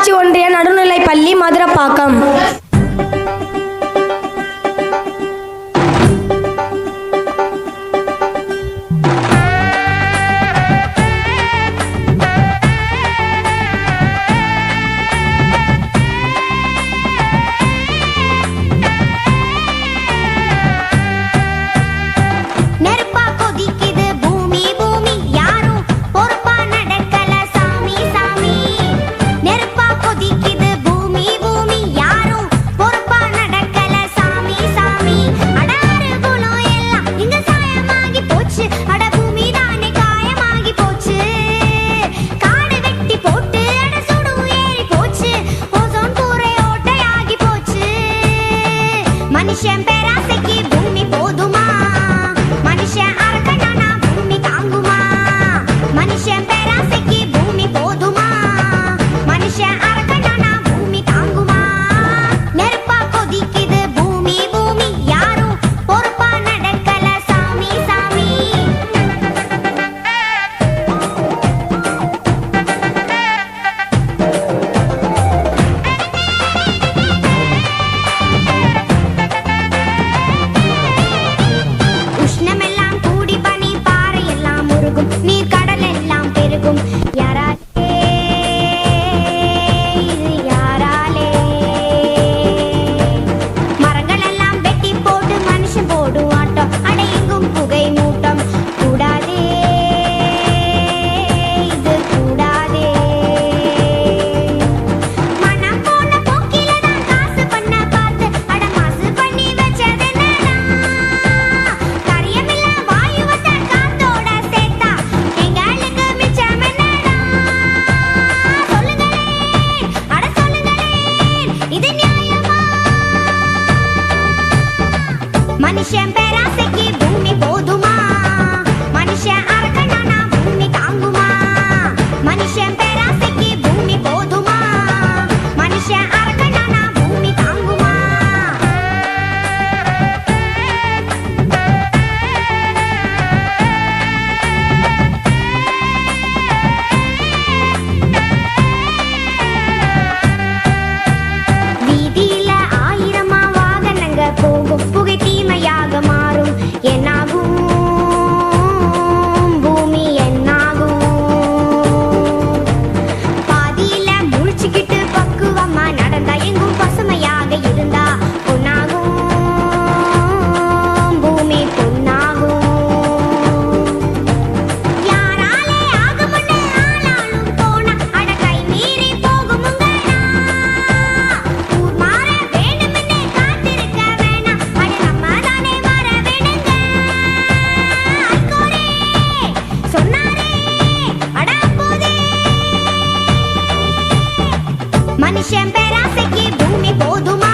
ஊராட்சி ஒன்றிய நடுநிலைப் பள்ளி மதுரப்பாக்கம். மனுஷன் பேராசைக்கு ஒப்புகை போகும் புகை தீமையாக என் பேராசைக்கு பூமி போதுமா?